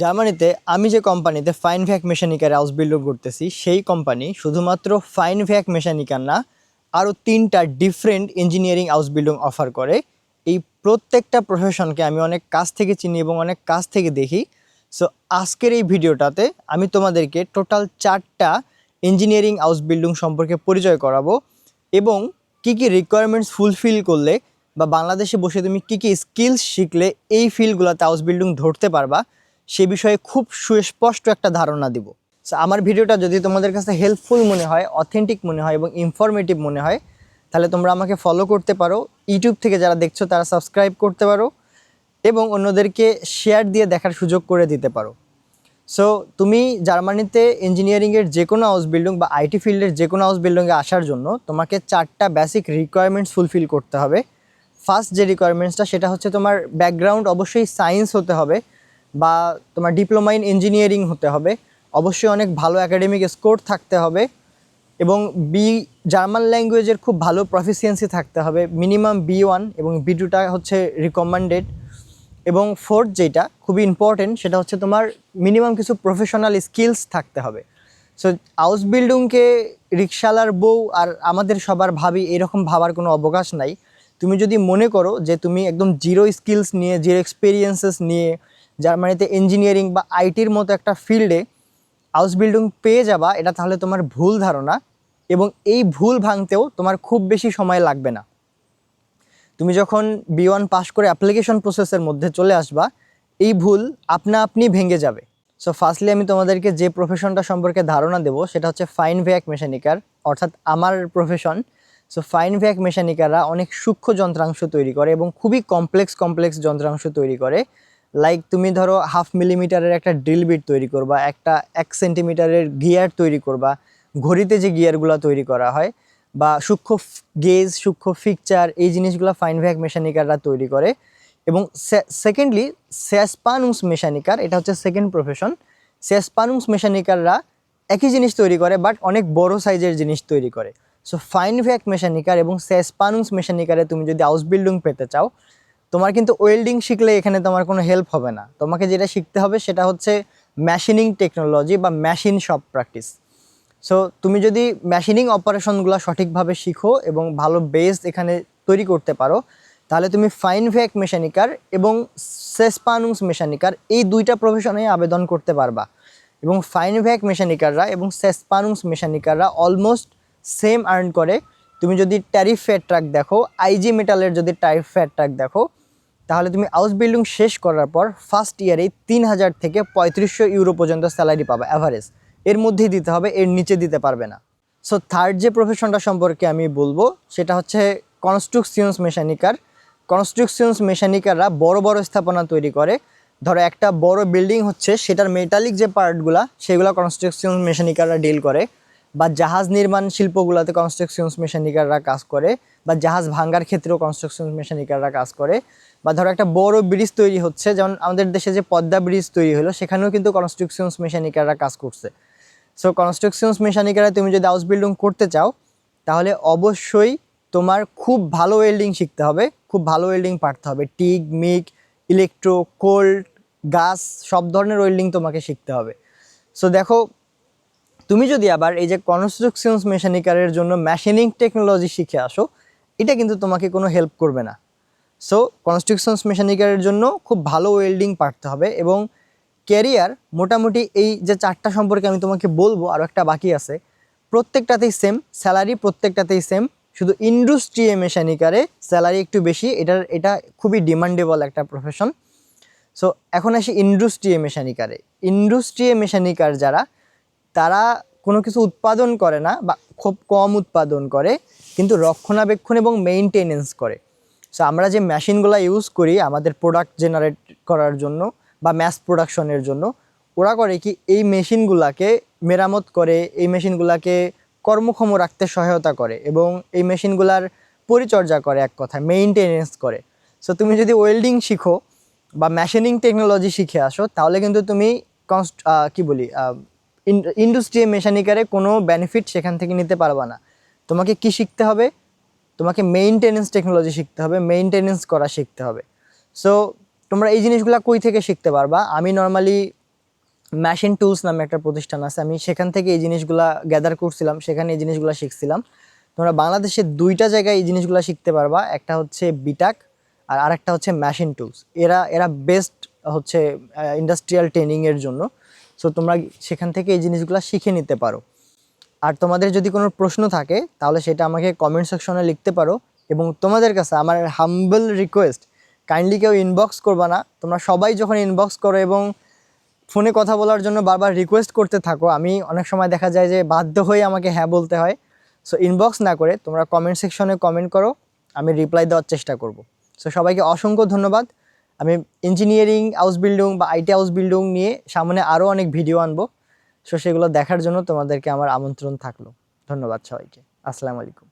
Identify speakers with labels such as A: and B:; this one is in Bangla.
A: জার্মানিতে আমি যে কোম্পানিতে ফাইন ভ্যাক মেশানিকার হাউস বিল্ডিং করতেছি, সেই কোম্পানি শুধুমাত্র ফাইন ভ্যাক মেশানিকার না, আরও তিনটা different engineering house building offer করে। এই প্রত্যেকটা প্রফেশনকে আমি অনেক কাছ থেকে চিনি এবং অনেক কাছ থেকে দেখি। সো আজকের এই ভিডিওটাতে আমি তোমাদেরকে টোটাল চারটা ইঞ্জিনিয়ারিং হাউস বিল্ডিং সম্পর্কে পরিচয় করাবো এবং কি কি রিকোয়ারমেন্টস ফুলফিল করলে বা বাংলাদেশে বসে তুমি কি কি স্কিলস শিখলে এই ফিল্ডগুলোতে হাউস বিল্ডিং ধরতে পারবা। সে বিষয়ে খুব সুস্পষ্ট একটা ধারণা দিব। সো আমার ভিডিওটা যদি তোমাদের কাছে হেল্পফুল মনে হয় অথেন্টিক মনে হয় এবং ইনফরমেটিভ মনে হয়, তাহলে তোমরা আমাকে ফলো করতে পারো। ইউটিউব থেকে যারা দেখছ, তারা সাবস্ক্রাইব করতে পারো এবং অন্যদেরকে শেয়ার দিয়ে দেখার সুযোগ করে দিতে পারো। সো তুমি জার্মানিতে ইঞ্জিনিয়ারিংয়ের যে কোনো হাউস বিল্ডিং বা আইটি ফিল্ডের যে কোনো হাউস বিল্ডিংয়ে আসার জন্য তোমাকে চারটা বেসিক রিকোয়ারমেন্টস ফুলফিল করতে হবে। ফার্স্ট যে রিকোয়ারমেন্টসটা সেটা হচ্ছে তোমার ব্যাকগ্রাউন্ড অবশ্যই সায়েন্স হতে হবে। বা তোমার ডিপ্লোমা ইন ইঞ্জিনিয়ারিং হতে হবে। অবশ্যই অনেক ভালো একাডেমিক স্কোর থাকতে হবে এবং বি জার্মান ল্যাঙ্গুয়েজের খুব ভালো প্রফিসিয়েন্সি থাকতে হবে। মিনিমাম বি ওয়ান এবং বি টুটা হচ্ছে রিকমেন্ডেড এবং ফোর্থ যেটা খুবই ইম্পর্টেন্ট সেটা হচ্ছে তোমার মিনিমাম কিছু প্রফেশনাল স্কিলস থাকতে হবে। সো হাউস বিল্ডিংকে রিক্সালার বউ আর আমাদের সবার ভাবি এরকম ভাবার কোনো অবকাশ নাই। তুমি যদি মনে করো যে তুমি একদম জিরো স্কিলস নিয়ে জিরো এক্সপিরিয়েন্সেস নিয়ে, জার্মানিতে ইঞ্জিনিয়ারিং বা আইটির মতো একটা ফিল্ডে হাউস বিল্ডিং পেয়ে যাবা, এটা তাহলে তোমার ভুল ধারণা এবং এই ভুল ভাঙতেও তোমার খুব বেশি সময় লাগবে না। তুমি যখন বি ওয়ান পাস করে অ্যাপ্লিকেশন প্রসেসের মধ্যে চলে আসবা, এই ভুল আপনা আপনি ভেঙে যাবে। সো ফার্স্টলি আমি তোমাদেরকে যে প্রফেশনটা সম্পর্কে ধারণা দেবো, সেটা হচ্ছে ফাইন ভ্যাক মেশানিকার অর্থাৎ আমার প্রফেশন সো ফাইন ভ্যাক মেশানিকাররা অনেক সূক্ষ্ম যন্ত্রাংশ তৈরি করে এবং খুবই কমপ্লেক্স কমপ্লেক্স যন্ত্রাংশ তৈরি করে। লাইক তুমি ধরো হাফ মিলিমিটারের একটা ড্রিল বিট তৈরি করবা, একটা এক সেন্টিমিটারের গিয়ার তৈরি করবা, ঘড়িতে যে গিয়ারগুলো তৈরি করা হয়, বা সূক্ষ্ম গেজ সূক্ষ্ম ফিকচার এই জিনিসগুলো ফাইন ভ্যাক মেশানিকাররা তৈরি করে। এবং সেকেন্ডলি স্যাসপানুংস মেশানিকার এটা হচ্ছে সেকেন্ড প্রফেশন স্যাসপানুংস মেশানিকাররা একই জিনিস তৈরি করে বাট অনেক বড় সাইজের জিনিস তৈরি করে। সো ফাইন ভ্যাক মেশানিকার এবং স্যাসপানুংস মেশানিকারে তুমি যদি হাউস বিল্ডিং পেতে চাও, তোমার কিন্তু ওয়েল্ডিং শিখলে এখানে তোমার কোনো হেল্প হবে না। তোমাকে যেটা শিখতে হবে সেটা হচ্ছে মেশিনিং টেকনোলজি বা মেশিন শপ প্র্যাকটিস সো তুমি যদি মেশিনিং অপারেশনগুলো সঠিকভাবে শিখো এবং ভালো বেস এখানে তৈরি করতে পারো, তাহলে তুমি ফাইন ভ্যাক মেশানিকার এবং সেসপানুংস মেশানিকার এই দুইটা প্রফেশনে আবেদন করতে পারবা। এবং ফাইন ভ্যাক মেশানিকাররা এবং সেসপানুংস মেশানিকাররা অলমোস্ট সেম আর্ন করে। তুমি যদি ট্যারিফ ফেয়ার ট্রাক দেখো আইজি মেটালের যদি ট্যারিফ ফেয়ার ট্রাক দেখো, তাহলে তুমি হাউস বিল্ডিং শেষ করার পর ফার্স্ট ইয়ারেই তিন হাজার থেকে পঁয়ত্রিশশো ইউরো পর্যন্ত স্যালারি পাবে অ্যাভারেজ এর মধ্যেই দিতে হবে, এর নিচে দিতে পারবে না। সো থার্ড যে প্রফেশনটা সম্পর্কে আমি বলব, সেটা হচ্ছে কনস্ট্রাকশনস মেশানিকার কনস্ট্রাকশনস মেশানিকাররা বড় বড় স্থাপনা তৈরি করে। ধরো একটা বড় বিল্ডিং হচ্ছে, সেটার মেটালিক যে পার্টগুলা সেগুলো কনস্ট্রাকশন মেশানিকাররা ডিল করে। বা জাহাজ নির্মাণ শিল্পগুলোতে কনস্ট্রাকশনস মেশানিকাররা কাজ করে, বা জাহাজ ভাঙ্গার ক্ষেত্রেও কনস্ট্রাকশন মেশানিকাররা কাজ করে, বা ধরো একটা বড় ব্রিজ তৈরি হচ্ছে, যেমন আমাদের দেশে যে পদ্মা ব্রিজ তৈরি হলো, সেখানেও কিন্তু কনস্ট্রাকশনস মেশানিকাররা কাজ করছে। সো কনস্ট্রাকশনস মেশানিকারা তুমি যদি হাউস বিল্ডিং করতে চাও, তাহলে অবশ্যই তোমার খুব ভালো ওয়েল্ডিং শিখতে হবে, খুব ভালো ওয়েল্ডিং পারতে হবে। টিগ মিক ইলেকট্রো কোল্ড গাছ সব ধরনের ওয়েল্ডিং তোমাকে শিখতে হবে। সো দেখো তুমি যদি আবার এই যে কনস্ট্রাকশনস মেশানিকারের জন্য মেশিনিং টেকনোলজি শিখে আসো, এটা কিন্তু তোমাকে কোনো হেল্প করবে না। সো কনস্ট্রাকশনস মেশানিকারের জন্য খুব ভালো ওয়েল্ডিং পারতে হবে এবং ক্যারিয়ার মোটামুটি এই যে চারটা সম্পর্কে আমি তোমাকে বলব আরও একটা বাকি আছে, প্রত্যেকটাতেই সেম স্যালারি প্রত্যেকটাতেই সেম শুধু ইন্ডাস্ট্রি মেশানিকারে স্যালারি একটু বেশি, এটার, এটা খুবই ডিমান্ডেবল একটা প্রফেশন সো এখন আসি ইন্ডাস্ট্রি মেশানিকারে। ইন্ডাস্ট্রি মেশানিকার যারা তারা কোনো কিছু উৎপাদন করে না বা খুব কম উৎপাদন করে, কিন্তু রক্ষণাবেক্ষণ এবং মেইনটেনেন্স করে। সো আমরা যে মেশিনগুলো ইউজ করি আমাদের প্রোডাক্ট জেনারেট করার জন্য বা ম্যাস প্রোডাকশনের জন্য, ওরা করে কি এই মেশিনগুলাকে মেরামত করে, এই মেশিনগুলাকে কর্মক্ষম রাখতে সহায়তা করে এবং এই মেশিনগুলার পরিচর্যা করে এক কথায় মেইনটেনেন্স করে। সো তুমি যদি ওয়েল্ডিং শিখো বা মেশিনিং টেকনোলজি শিখে আসো, তাহলে কিন্তু তুমি কনস্ট কী বলি ইন্ডাস্ট্রি মেশানিকারে কোনো বেনিফিট সেখান থেকে নিতে পারবা না। তোমাকে কি শিখতে হবে? তোমাকে মেইনটেনেন্স টেকনোলজি শিখতে হবে মেইনটেনেন্স করা শিখতে হবে। সো তোমরা এই জিনিসগুলো কই থেকে শিখতে পারবা? আমি নর্মালি ম্যাশিন টুলস নামে একটা প্রতিষ্ঠান আছে, আমি সেখান থেকে এই জিনিসগুলা গ্যাদার করছিলাম, সেখানে এই জিনিসগুলো শিখছিলাম। তোমরা বাংলাদেশে দুইটা জায়গায় এই জিনিসগুলো শিখতে পারবা, একটা হচ্ছে বিটাক আর আরেকটা হচ্ছে ম্যাশিন টুলস এরা এরা বেস্ট হচ্ছে ইন্ডাস্ট্রিয়াল ট্রেনিংয়ের জন্য। সো তোমরা সেখান থেকে এই জিনিসগুলো শিখে নিতে পারো। আর তোমাদের যদি কোনো প্রশ্ন থাকে, তাহলে সেটা আমাকে কমেন্ট সেকশনে লিখতে পারো। এবং তোমাদের কাছে আমার হাম্বল রিকোয়েস্ট কাইন্ডলি কেউ ইনবক্স করবা না। তোমরা সবাই যখন ইনবক্স করো এবং ফোনে কথা বলার জন্য বারবার রিকোয়েস্ট করতে থাকো, আমি অনেক সময় দেখা যায় যে বাধ্য হয়ে আমাকে হ্যাঁ বলতে হয়। সো ইনবক্স না করে তোমরা কমেন্ট সেকশনে কমেন্ট করো, আমি রিপ্লাই দেওয়ার চেষ্টা করব। সো সবাইকে অসংখ্য ধন্যবাদ। আমি ইঞ্জিনিয়ারিং হাউস বিল্ডিং বা আইটি হাউস বিল্ডিং নিয়ে সামনে আরও অনেক ভিডিও আনব। সো সেগুলো দেখার জন্য তোমাদেরকে আমার আমন্ত্রণ থাকল। ধন্যবাদ সবাইকে। আসসালামু আলাইকুম।